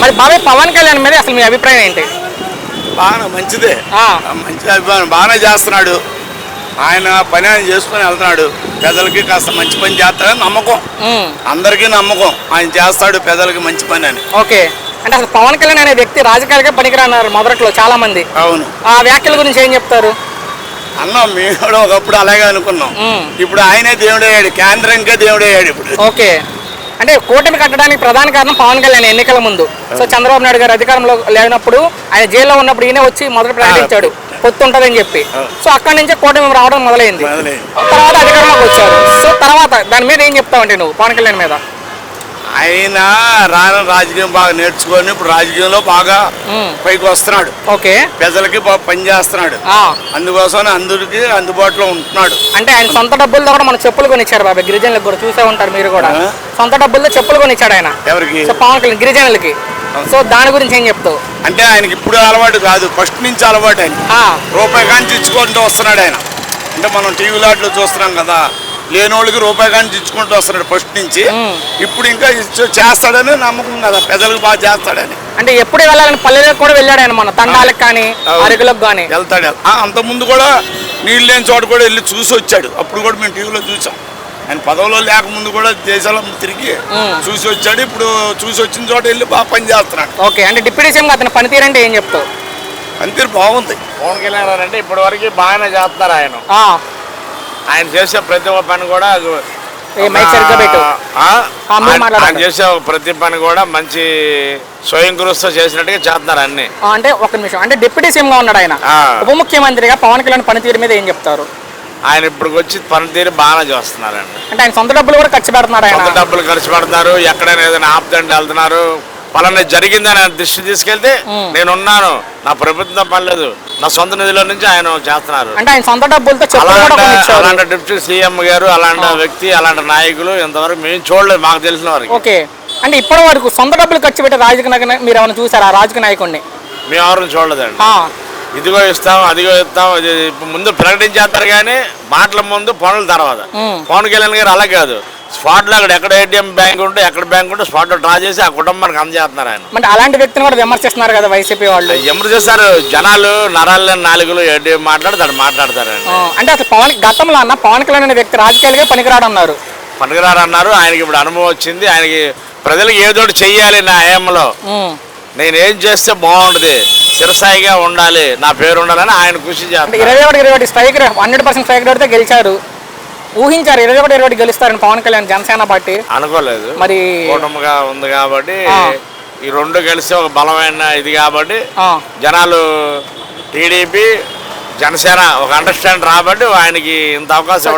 మరి బాబాయ్ పవన్ కళ్యాణ్ మీద అసలు మీ అభిప్రాయం ఏంటి? బాగా మంచిదే. మంచి అభిప్రాయం. బాగానే చేస్తున్నాడు. ఆయన పని ఆయన చేసుకొని వెళ్తున్నాడు. పెద్దలకి కాస్త మంచి పని చేస్తాడని నమ్మకం. అందరికీ నమ్మకం. ఆయన చేస్తాడు పెద్దలకి మంచి పని అని. ఓకే. అంటే అసలు పవన్ కళ్యాణ్ అనే వ్యక్తి రాజకీయాలకే పనికిరన్నారు మొదట్లో చాలా మంది అవును. ఆ వ్యాఖ్యల గురించి ఏం చెప్తారు? అన్నాం మేము కూడా ఒకప్పుడు అలాగే అనుకున్నాం. ఇప్పుడు ఆయనే దేవుడయ్యాడు. కేంద్రంకే దేవుడయ్యాడు ఇప్పుడు. ఓకే. అంటే కూటమి కట్టడానికి ప్రధాన కారణం పవన్ కళ్యాణ్ ఎన్నికల ముందు. సో చంద్రబాబు నాయుడు గారు అధికారంలో లేనప్పుడు ఆయన జైల్లో ఉన్నప్పుడు ఈయన వచ్చి మొదట ప్రకటించాడు. పొత్తు ఉంటుందని చెప్పి. సో అక్కడి నుంచే కూటమి రావడం మొదలైంది. తర్వాత అధికారంలోకి వచ్చారు. సో తర్వాత దాని మీద ఏం చెప్తావంటే నువ్వు పవన్ కళ్యాణ్ మీద? ఆయన రాను రాజకీయం బాగా నేర్చుకొని ఇప్పుడు రాజకీయంలో బాగా. పైకి వస్తున్నాడు. ఓకే. ప్రజలకి బాగా పని చేస్తున్నాడు. అందుకోసం అందరికి అందుబాటులో ఉంటున్నాడు. అంటే ఆయన సొంత డబ్బులతో కూడా మన చెప్పులు కొనిచ్చారు బాబాయ్. గిరిజనులకు కూడా చూసే ఉంటారు మీరు కూడా? సొంత డబ్బులతో చెప్పులు కొనిచ్చాడు ఆయన. ఎవరికి? పవన్ కళ్యాణ్ గిరిజనులకి. సో దాని గురించి ఏం చెప్తావు? అంటే ఆయనకి ఇప్పుడు అలవాటు కాదు. ఫస్ట్ నుంచి అలవాటు ఆయన రూపాయి కాంచి ఇచ్చుకుంటూ వస్తున్నాడు ఆయన. అంటే మనం టీవీ లాట్లో చూస్తున్నాం కదా. లేని వాళ్ళకి రూపాయి కాంచి ఇచ్చుకుంటూ వస్తున్నాడు ఫస్ట్ నుంచి. ఇప్పుడు ఇంకా ఇచ్చు- చేస్తాడని నమ్మకం కదా ప్రజలకు బాగా చేస్తాడని. అంటే ఎప్పుడు వెళ్ళాలని పల్లెలకు కూడా వెళ్ళాడు మన తండాలకు కానీ. అరకులకు కానీ. వెళ్తాడు. ఆ, అంతకుముందు కూడా నీళ్ళు లేని చోట కూడా వెళ్ళి చూసి వచ్చాడు. అప్పుడు కూడా మేము టీవీలో చూసాం. ఆయన పదవిలో లేకముందు కూడా దేశాల్లో తిరిగి. చూసి వచ్చాడు. ఇప్పుడు చూసి వచ్చిన చోట వెళ్ళి బాగా పని చేస్తున్నాడు. ఓకే అంటే డిప్యూటీ సీఎం అతని పనితీరు అంటే ఏం చెప్తావు? అంతే బాగుంది. పవన్ కళ్యాణ్ గారు అంటే ఇప్పటి వరకు బాగానే చేస్తున్నారు ఆయన. ఆ, ఆయన చేసే ప్రతి ఒక్క పని కూడా ఆయన- చేసే ప్రతి పని కూడా మంచి స్వయం కృషితో చేసినట్టుగా చేస్తున్నారు అన్ని. అంటే ఒక నిమిషం. అంటే డిప్యూటీ సీఎం గా ఉన్నాడు ఆయన. ఉప ముఖ్యమంత్రిగా పవన్ కళ్యాణ్ పనితీరు మీద ఏం చెప్తారు? ఆయన ఇప్పుడు వచ్చి పనితీరు బాగా చేస్తున్నారండి. అంటే ఆయన సొంత డబ్బులు కూడా ఖర్చు పెడుతున్నాడు సొంత ఆయన డబ్బులు ఖర్చు పెడతారు ఎక్కడైనా ఏదైనా ఆపుదండి వెళ్తున్నారు. పలానా జరిగిందని దృష్టి తీసుకెళ్తే. నేనున్నాను. నా ప్రభుత్వం పనిలేదు. నా సొంత నిధిలో నుంచి ఆయన చేస్తున్నారు. అంటే ఆయన సొంత డబ్బులతో అలాంటి డిప్యూటీ సీఎం గారు అలాంటి వ్యక్తి అలాంటి నాయకులు ఇంతవరకు మేము చూడలేదు మాకు తెలిసిన వరకు. ఓకే. అంటే ఇప్పటి వరకు సొంత డబ్బులు ఖర్చు పెట్టి రాజకీయ నాయకుని మీరు ఏమైనా చూసారా? ఆ రాజకీయ నాయకుడిని? మేము ఎవరిని చూడలేదండి. ఇదిగో ఇస్తాం అదిగో ఇస్తాం ముందు ప్రకటించేస్తారు కానీ మాటల ముందు పనుల తర్వాత. పవన్ కళ్యాణ్ గారు అలా కాదు. స్పాట్లో అక్కడ ఎక్కడ ఏటీఎం బ్యాంక్ ఉంటే ఎక్కడ బ్యాంక్ ఉంటే స్పాట్లో డ్రా చేసి ఆ కుటుంబానికి అందజేస్తున్నారు ఆయన. అంటే అలాంటి వ్యక్తిని కూడా విమర్శిస్తున్నారు కదా వైసీపీ వాళ్ళు. ఎవరు చేస్తారు జనాలు నరాలు నాలుగులు ఏటీఎం మాట్లాడతాడు మాట్లాడతారండి ఆ, అంటే అసలు పవన్ గతంలో అన్న పవన్ కళ్యాణ్ అనే వ్యక్తి రాజకీయాలుగా పనికిరాడు అన్నారు పనికిరారు అన్నారు ఆయనకి ఇప్పుడు అనుభవం వచ్చింది. ఆయనకి ప్రజలకు ఏదో చెయ్యాలి నా ఉమ్. నేను ఏం చేస్తే బాగుంటుంది. చిరసాయిగా ఉండాలి. నా పేరు ఉండాలని ఆయన కృషి చేస్తారు ఇరవై ఒకటి ఇరవై ఒకటి స్ట్రైక్ హండ్రెడ్ పర్సెంట్ స్ట్రైక్ రేట్తో గెలిచారు ఊహించారు ఇరవై ఒకటి ఇరవై గెలుస్తారని పవన్ కళ్యాణ్ జనసేన పార్టీ. అనుకోలేదు. మరి కూటమిగా ఉంది కాబట్టి. ఈ రెండు కలిసి ఒక బలమైన ఇది కాబట్టి జనాలు టీడీపీ జనసేన ఒక అండర్స్టాండ్ రాబట్టి ఆయనకి ఇంత అవకాశం